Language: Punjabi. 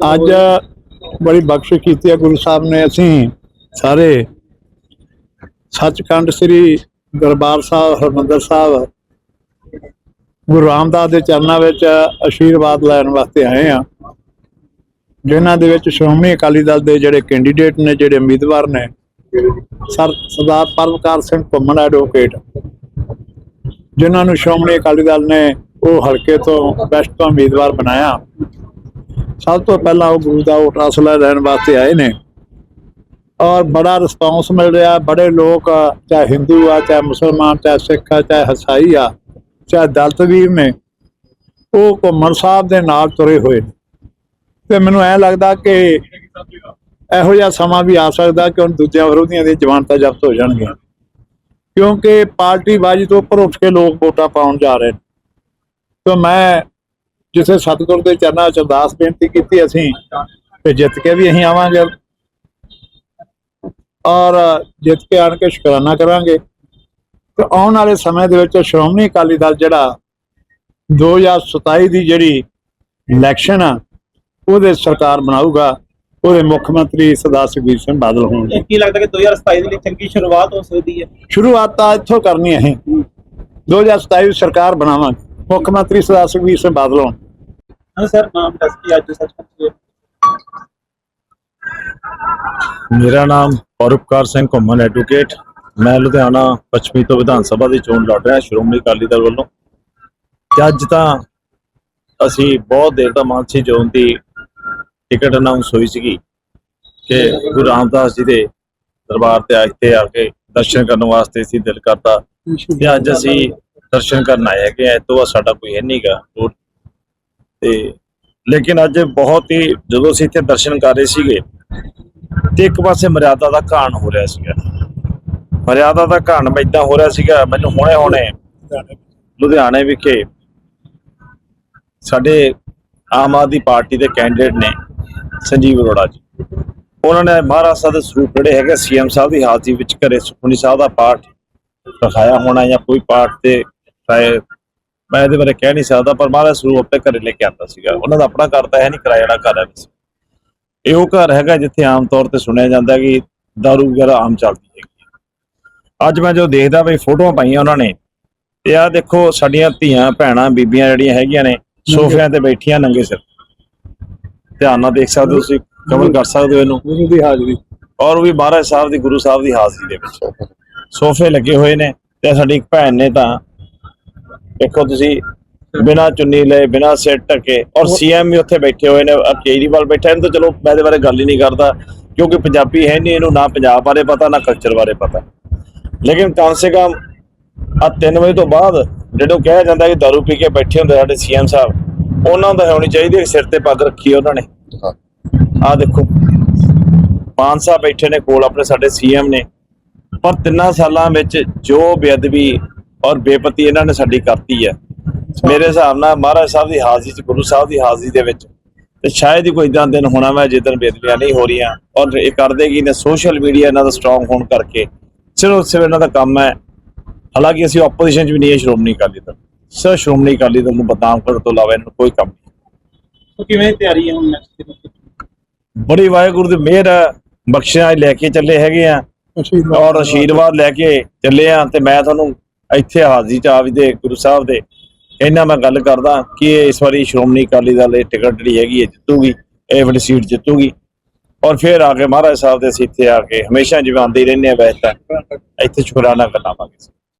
ਅੱਜ ਬੜੀ ਬਖਸ਼ਿਸ਼ ਕੀਤੀ ਹੈ ਗੁਰੂ ਸਾਹਿਬ ਨੇ ਅਸੀਂ ਸਾਰੇ। ਸੱਚਖੰਡ ਸ੍ਰੀ ਦਰਬਾਰ ਸਾਹਿਬ, ਹਰਮੰਦਰ ਸਾਹਿਬ, ਗੁਰੂ ਰਾਮਦਾਸ ਦੇ ਚਰਨਾਂ ਵਿੱਚ ਆਸ਼ੀਰਵਾਦ ਲੈਣ ਵਾਸਤੇ ਆਏ ਆ ਜਿਨ੍ਹਾਂ ਦੇ ਵਿੱਚ ਸ਼੍ਰੋਮਣੀ ਅਕਾਲੀ ਦਲ ਦੇ ਜਿਹੜੇ ਕੈਂਡੀਡੇਟ ਨੇ, ਜਿਹੜੇ ਉਮੀਦਵਾਰ ਨੇ, ਸਰ, ਸਰਦਾਰ ਪਰਮਕਾਰ ਸਿੰਘ ਘੁੰਮਣ ਐਡਵੋਕੇਟ, ਜਿਨ੍ਹਾਂ ਨੂੰ ਸ਼੍ਰੋਮਣੀ ਅਕਾਲੀ ਦਲ ਨੇ ਉਹ ਹਲਕੇ ਤੋਂ ਬੈਸਟ ਤੋਂ ਉਮੀਦਵਾਰ ਬਣਾਇਆ। ਸਭ ਤੋਂ ਪਹਿਲਾਂ ਉਹ ਗੁਰੂ ਦਾ ਉਹ ਅਸਲਾ ਲੈਣ ਵਾਸਤੇ ਆਏ ਨੇ। ਔਰ ਬੜਾ ਰਿਸਪੌਂਸ ਮਿਲ ਰਿਹਾ। ਬੜੇ ਲੋਕ, ਚਾਹੇ ਹਿੰਦੂ ਆ, ਚਾਹੇ ਮੁਸਲਮਾਨ, ਚਾਹੇ ਸਿੱਖ ਆ, ਚਾਹੇ ਹਸਾਈ ਆ, ਚਾਹੇ ਦਲਿਤ ਵੀਰ ਨੇ, ਉਹ ਘੁੰਮਣ ਸਾਹਿਬ ਦੇ ਨਾਲ ਤੁਰੇ ਹੋਏ ਨੇ। ਤੇ ਮੈਨੂੰ ਐ ਲੱਗਦਾ ਕਿ ਇਹੋ ਜਿਹਾ ਸਮਾਂ ਵੀ ਆ ਸਕਦਾ ਕਿ ਹੁਣ ਦੂਜਿਆਂ ਵਿਰੋਧੀਆਂ ਦੀ ਜ਼ਮਾਨਤਾਂ ਜ਼ਬਤ ਹੋ ਜਾਣਗੀਆਂ। ਕਿਉਂਕਿ ਪਾਰਟੀ ਬਾਜੀ ਤੋਂ ਉੱਪਰ ਉੱਠ ਕੇ ਲੋਕ ਵੋਟਾਂ ਪਾਉਣ ਜਾ ਰਹੇ ਨੇ। ਤਾਂ ਮੈਂ ਜਿਸੇ ਸਤਿਗੁਰ ਦੇ ਚਰਨਾਂ 'ਚ ਅਰਦਾਸ ਬੇਨਤੀ ਕੀਤੀ ਅਸੀਂ ਤੇ ਜਿੱਤ ਕੇ ਵੀ ਅਸੀਂ ਆਵਾਂਗੇ। ਔਰ ਜਿੱਤ ਕੇ ਆਣ ਕੇ ਸ਼ੁਕਰਾਨਾ ਕਰਾਂਗੇ। ਤੇ ਆਉਣ ਵਾਲੇ ਸਮੇਂ ਦੇ ਵਿੱਚ ਸ਼੍ਰੋਮਣੀ ਅਕਾਲੀ ਦਲ ਜਿਹੜਾ 2027 ਦੀ ਜਿਹੜੀ ਇਲੈਕਸ਼ਨ ਆ ਉਹਦੇ ਸਰਕਾਰ ਬਣਾਊਗਾ। ਉਹਦੇ ਮੁੱਖ ਮੰਤਰੀ ਸਰਦਾਰ ਸੁਖਬੀਰ ਸਿੰਘ ਬਾਦਲ ਹੋਣਗੇ। ਕੀ ਲੱਗਦਾ ਕਿ 2027 ਦੇ ਲਈ ਚੰਗੀ ਸ਼ੁਰੂਆਤ ਹੋ ਸਕਦੀ ਹੈ? ਸ਼ੁਰੂਆਤ ਤਾਂ ਇੱਥੋਂ ਕਰਨੀ ਹੈ ਅਸੀਂ। 2027 ਵਿੱਚ ਸਰਕਾਰ ਬਣਾਵਾਂਗੇ। ਮੁੱਖ ਮੰਤਰੀ ਸਰਦਾਰ ਸੁਖਬੀਰ ਸਿੰਘ ਬਾਦਲ ਹੋਣ। ਹਾਂ ਸਰ ਨਾਮ ਦੱਸ ਕੇ ਅੱਜ ਸੱਚਖੰਡ ਮੇਰਾ ਨਾਮ ਪਰਉਪਕਾਰ ਸਿੰਘ ਘੁੰਮਣ ਐਡਵੋਕੇਟ ਮੈਂ ਲੁਧਿਆਣਾ ਪੱਛਮੀ ਤੋਂ ਵਿਧਾਨ ਸਭਾ ਦੀ ਚੋਣ ਲੜ ਰਿਹਾ ਸ਼੍ਰੋਮਣੀ ਅਕਾਲੀ ਦਲ ਵੱਲੋਂ। ਤੇ ਅੱਜ ਤਾਂ ਅਸੀਂ ਬਹੁਤ ਦੇਰ ਦਾ ਮਾਨਸੀ ਜ਼ੋਨ ਦੀ ਟਿਕਟ ਅਨਾਉਂਸ ਹੋਈ ਸੀਗੀ ਕਿ ਗੁਰੂ ਰਾਮਦਾਸ ਜੀ ਦੇ ਦਰਬਾਰ ਤੇ ਇੱਥੇ ਆ ਕੇ ਦਰਸ਼ਨ ਕਰਨ ਵਾਸਤੇ ਅਸੀਂ ਦਿਲ ਕਰਦਾ ਤੇ ਅੱਜ ਅਸੀਂ ਦਰਸ਼ਨ ਕਰਨ ਆਏ ਹੈਗੇ ਐ ਤੋਂ ਸਾਡਾ ਕੋਈ ਹੈ ਨਹੀਂਗਾ ਤੇ। ਲੇਕਿਨ ਅੱਜ ਬਹੁਤ ਹੀ, ਜਦੋਂ ਅਸੀਂ ਇੱਥੇ ਦਰਸ਼ਨ ਕਰ ਰਹੇ ਸੀਗੇ, ਤੇ ਇੱਕ ਪਾਸੇ ਮਰਿਆਦਾ ਦਾ ਘਾਣ ਹੋ ਰਿਹਾ ਸੀਗਾ। ਮਰਿਆਦਾ ਦਾ ਘਾਣ ਇਦਾਂ ਹੋ ਰਿਹਾ ਸੀਗਾ, ਮੈਨੂੰ ਹੁਣੇ ਹੁਣੇ ਲੁਧਿਆਣੇ ਵਿਖੇ ਸਾਡੇ ਆਮ ਆਦਮੀ ਪਾਰਟੀ ਦੇ ਕੈਂਡੀਡੇਟ ਨੇ ਸੰਜੀਵ ਅਰੋੜਾ ਜੀ। ਉਹਨਾਂ ਨੇ ਮਹਾਰਾਜ ਸਾਹਿਬ ਦੇ ਸਰੂਪ ਜਿਹੜੇ ਹੈਗੇ ਸੀਐਮ ਸਾਹਿਬ ਦੀ ਹਾਜ਼ਰੀ ਵਿੱਚ ਘਰੇ ਸੁਖਮਨੀ ਸਾਹਿਬ ਦਾ ਪਾਠ ਰਖਾਇਆ ਹੋਣਾ ਜਾਂ ਕੋਈ ਪਾਠ ਤੇ ਸ਼ਾਇਦ ਮੈਂ ਇਹਦੇ ਬਾਰੇ ਕਹਿ ਨਹੀਂ ਸਕਦਾ ਪਰ ਮਹਾਰਾਜ ਸਰੂਪ ਆਪਣੇ ਘਰੇ ਲੈ ਕੇ ਆਉਂਦਾ ਸੀਗਾ। ਉਹਨਾਂ ਦਾ ਆਪਣਾ ਘਰ ਤਾਂ ਹੈ ਨਹੀਂ ਕਿਰਾਏ ਵਾਲਾ ਘਰ ਹੈ ਇਹ ਉਹ ਘਰ ਹੈਗਾ ਜਿੱਥੇ ਆਮ ਤੌਰ ਤੇ ਸੁਣਿਆ ਜਾਂਦਾ ਕਿ ਦਾਰੂ ਵਗੈਰਾ ਆਮ ਚੱਲਦੀ ਹੈਗੀ ਹੈ। ਅੱਜ ਮੈਂ ਜੋ ਦੇਖਦਾ ਵੀ ਫੋਟੋਆਂ ਪਾਈਆਂ ਉਹਨਾਂ ਨੇ ਤੇ ਆਹ ਦੇਖੋ ਸਾਡੀਆਂ ਧੀਆਂ ਭੈਣਾਂ ਬੀਬੀਆਂ ਜਿਹੜੀਆਂ ਹੈਗੀਆਂ ਨੇ ਸੋਫਿਆਂ ਤੇ ਬੈਠੀਆਂ ਨੰਗੇ ਸਿਰ। ਧਿਆਨ ਨਾਲ ਦੇਖ ਸਕਦੇ ਹੋ ਤੁਸੀਂ ਕਵਰ ਕਰ ਸਕਦੇ ਹੋ ਇਹਨੂੰ। ਗੁਰੂ ਦੀ ਹਾਜ਼ਰੀ। ਔਰ ਉਹ ਵੀ ਮਹਾਰਾਜ ਸਾਹਿਬ ਦੀ ਗੁਰੂ ਸਾਹਿਬ ਦੀ ਹਾਜ਼ਰੀ ਦੇ ਵਿੱਚ। ਸੋਫੇ ਲੱਗੇ ਹੋਏ ਨੇ ਤੇ ਸਾਡੀ ਇੱਕ ਭੈਣ ਨੇ ਤਾਂ ਦੇਖੋ ਤੁਸੀਂ ਬਿਨਾ ਚੁੰਨੀ ਲਏ ਬਿਨਾ ਸਿਰ ਢਕੇ ਔਰ ਸੀਐਮ ਵੀ ਉੱਥੇ ਬੈਠੇ ਹੋਏ ਨੇ ਕੇਜਰੀਵਾਲ ਬੈਠਾ ਇਹਨੂੰ ਤਾਂ ਚਲੋ ਮੈਂ ਇਹਦੇ ਬਾਰੇ ਗੱਲ ਹੀ ਨਹੀਂ ਕਰਦਾ ਕਿਉਂਕਿ ਪੰਜਾਬੀ ਹੈ ਨਹੀਂ ਇਹਨੂੰ ਨਾ ਪੰਜਾਬ ਬਾਰੇ ਪਤਾ ਨਾ ਕਲਚਰ ਬਾਰੇ ਪਤਾ। ਲੇਕਿਨ ਕਮ ਸੇ ਕਮ ਆ 3 ਵਜੇ ਤੋਂ ਬਾਅਦ ਜਦੋਂ ਕਿਹਾ ਜਾਂਦਾ ਕਿ ਦਾਰੂ ਪੀ ਕੇ ਬੈਠੇ ਹੁੰਦੇ ਸਾਡੇ ਸੀਐਮ ਸਾਹਿਬ ਉਹਨਾਂ ਦਾ ਹੋਣੀ ਚਾਹੀਦੀ ਸਿਰ ਤੇ ਪੱਗ ਰੱਖੀ ਉਹਨਾਂ ਨੇ। ਆ ਦੇਖੋ ਮਾਨ ਸਾਹਿਬ ਬੈਠੇ ਨੇ ਕੋਲ ਆਪਣੇ ਸਾਡੇ ਸੀਐਮ ਨੇ ਪਰ ਤਿੰਨਾਂ ਸਾਲਾਂ ਵਿੱਚ ਜੋ ਬੇਅਦਬੀ ਔਰ ਬੇਪਤੀ ਇਹਨਾਂ ਨੇ ਸਾਡੀ ਕਰਤੀ ਹੈ। ਮੇਰੇ ਹਿਸਾਬ ਨਾਲ ਮਹਾਰਾਜ ਸਾਹਿਬ ਦੀ ਹਾਜ਼ਰੀ ਚ ਗੁਰੂ ਸਾਹਿਬ ਦੀ ਹਾਜ਼ਰੀ ਦੇ ਵਿੱਚ ਤੇ ਸ਼ਾਇਦ ਹੀ ਕੋਈ ਇਦਾਂ ਦਿਨ ਹੋਣਾ ਮੈਂ ਜਿੱਦਣ ਬੇਦਬੀਆਂ ਨਹੀਂ ਹੋ ਰਹੀਆਂ ਔਰ ਇਹ ਕਰਦੇ ਕੀ ਨੇ ਸੋਸ਼ਲ ਮੀਡੀਆ ਇਹਨਾਂ ਦਾ ਸਟਰੋਂਗ ਹੋਣ ਕਰਕੇ ਸਿਰਫ ਸਿਰਫ ਇਹਨਾਂ ਦਾ ਕੰਮ ਹੈ। ਹਾਲਾਂਕਿ ਅਸੀਂ ਆਪੋਜੀਸ਼ਨ 'ਚ ਵੀ ਨਹੀਂ ਹੈ ਸ਼੍ਰੋਮਣੀ ਅਕਾਲੀ ਦਲ। ਸਰ ਸ਼੍ਰੋਮਣੀ ਅਕਾਲੀ ਦਲ ਨੂੰ ਬਦਨਾਮ ਕਰਨ ਤੋਂ ਇਲਾਵਾ ਇਹਨਾਂ ਨੂੰ ਕੋਈ ਕੰਮ ਨਹੀਂ। ਕਿਵੇਂ ਤਿਆਰੀ ਹੈ ਹੁਣ ਨੈਕਸਟ ਦੀ ਬੜੀ ਵਾਹਿਗੁਰੂ ਦੀ ਮਿਹਰ ਹੈ। ਬਖਸ਼ਿਆ ਲੈ ਕੇ ਚੱਲੇ ਹੈਗੇ ਆ। ਔਰ ਆਸ਼ੀਰਵਾਦ ਲੈ ਕੇ ਚੱਲੇ ਆ ਤੇ ਮੈਂ ਤੁਹਾਨੂੰ ਇੱਥੇ ਹਾਜ਼ਰੀ ਚ ਆ ਗੁਰੂ ਸਾਹਿਬ ਦੇ। ਇਹਨਾਂ ਮੈਂ ਗੱਲ ਕਰਦਾ ਕਿ ਇਸ ਵਾਰੀ ਸ਼੍ਰੋਮਣੀ ਅਕਾਲੀ ਦਲ ਇਹ ਟਿਕਟ ਜਿਹੜੀ ਹੈਗੀ ਹੈ ਜਿੱਤੂਗੀ, ਇਹ ਵਾਲੀ ਸੀਟ ਜਿੱਤੂਗੀ। ਔਰ ਫਿਰ ਆ ਕੇ ਮਹਾਰਾਜ ਸਾਹਿਬ ਦੇ ਅਸੀਂ ਇੱਥੇ ਆ ਕੇ ਹਮੇਸ਼ਾ ਜਿਵੇਂ ਆਉਂਦੇ ਰਹਿੰਦੇ ਆ ਵੈਸੇ ਤਾਂ, ਇੱਥੇ ਸ਼ੁਕਰਾਨਾ ਕਰਾਵਾਂਗੇ